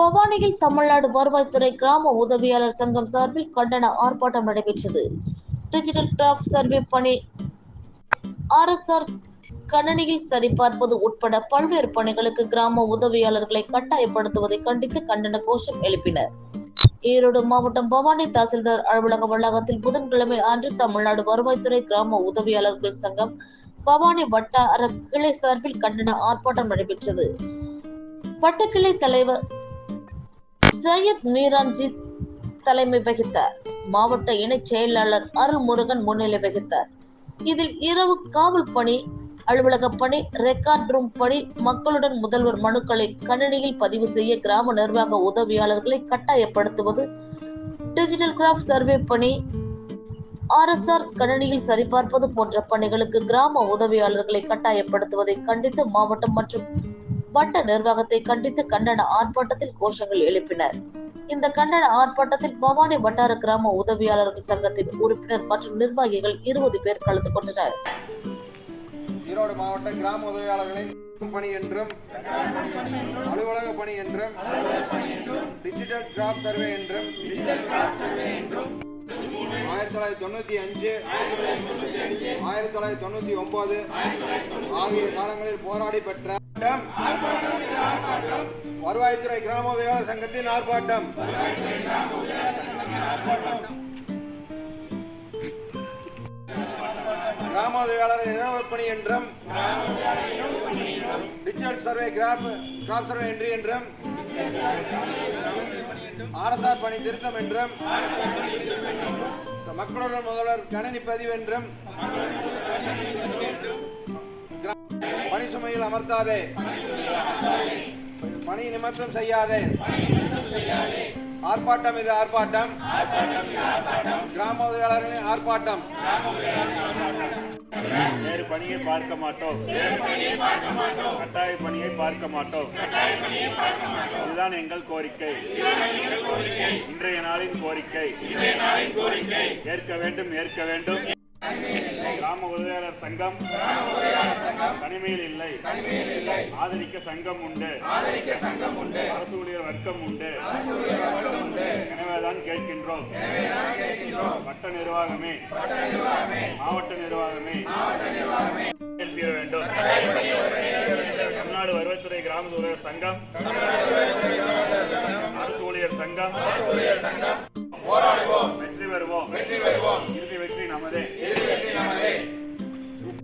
பவானியில் தமிழ்நாடு வருவாய்த்துறை கிராம உதவியாளர் சங்கம் சார்பில் கண்டன ஆர்ப்பாட்டம் நடைபெற்றது. டிஜிட்டல் கிராஃப்ட் சர்வே பணி ஆர்எஸ்ஆர் கணனியில் சரிபார்ப்பது உட்பட பல்வேறு பணிகளுக்கு கிராம உதவியாளர்களை கட்டாயப்படுத்துவதை கண்டித்து கண்டன கோஷம் எழுப்பினர். ஈரோடு மாவட்டம் பவானி தாசில்தார் அலுவலக வளாகத்தில் புதன்கிழமை அன்று தமிழ்நாடு வருவாய்த்துறை கிராம உதவியாளர்கள் சங்கம் பவானி வட்டார கிளை சார்பில் கண்டன ஆர்ப்பாட்டம் நடைபெற்றது. வட்டக்கிளை தலைவர் சையத் மீரான்ஜித் தலைமை வகித்தார். மாவட்ட இணைச் செயலாளர் அருள்முருகன் முன்னிலை வகித்தார். இதில் இரவு காவல் பணி அலுவலக பணி ரெக்கார்ட் ரூம் பணி மக்களுடன் முதல்வர் மனுக்களை கணினியில் பதிவு செய்ய கிராம நிர்வாக உதவியாளர்களை கட்டாயப்படுத்துவது டிஜிட்டல் கிராஃப்ட் சர்வே பணி ஆர்எஸ்ஆர் கணினியில் சரிபார்ப்பது போன்ற பணிகளுக்கு கிராம உதவியாளர்களை கட்டாயப்படுத்துவதை கண்டித்து மாவட்டம் மற்றும் வட்ட நிர்வாகத்தை கண்டித்து கண்டன ஆர்ப்பாட்டத்தில் கோஷங்கள் எழுப்பினர். இந்த கண்டன ஆர்ப்பாட்டத்தில் பவானி வட்டார கிராம உதவியாளர்கள் சங்கத்தின் உறுப்பினர் மற்றும் நிர்வாகிகள் இருபது பேர் கலந்து கொண்டனர். ஈரோடு மாவட்ட கிராம உதவியாளர்களின் பணி என்றும் அலுவலக பணி என்றும் டிஜிட்டல் கிராப் சர்வே என்றும் தொள்ளாயிரத்தி தொண்ணூத்தி அஞ்சு ஆயிரத்தி தொள்ளாயிரத்தி தொண்ணூத்தி ஒன்பது ஆகிய காலங்களில் போராடி பெற்ற வருவாய்த்துறை கிராம உதவியாளர் சங்கத்தின் ஆர்ப்பாட்டம். கிராம உதவியாளர் இரவு பணி என்றும் digital survey crop crop survey என்று என்றும் ஆர்எஸ்ஆர் பணி திருத்தம் என்றும் மக்களுடன் முதல்வர் கணினி பதிவு என்றும் பணி சுமையில் அமர்த்தாதே பணி நிமித்தம் செய்யாதே. ஆர்ப்பாட்டம் இது ஆர்ப்பாட்டம். கிராம உதவியாளர்களின் ஆர்ப்பாட்டம். வேறு பணியை பார்க்க மாட்டோம். கட்டாய பணியை பார்க்க மாட்டோம். இதுதான் எங்கள் கோரிக்கை. இன்றைய நாளின் கோரிக்கை. ஏற்க வேண்டும் ஏற்க வேண்டும். கிராம உதவியாளர் சங்கம். தனிமையில் இல்லை. ஆதரிக்க சங்கம் உண்டு. அரசு ஊழியர் வர்க்கம் உண்டு. எனவேதான் கேட்கின்றோம். வட்ட நிர்வாகமே. மாவட்ட நிர்வாகமே. தீர வேண்டும். தமிழ்நாடு வருவாய்த்துறை கிராம ஊழியர் சங்கம். அரசு ஊழியர் சங்கம். போராடுவோம்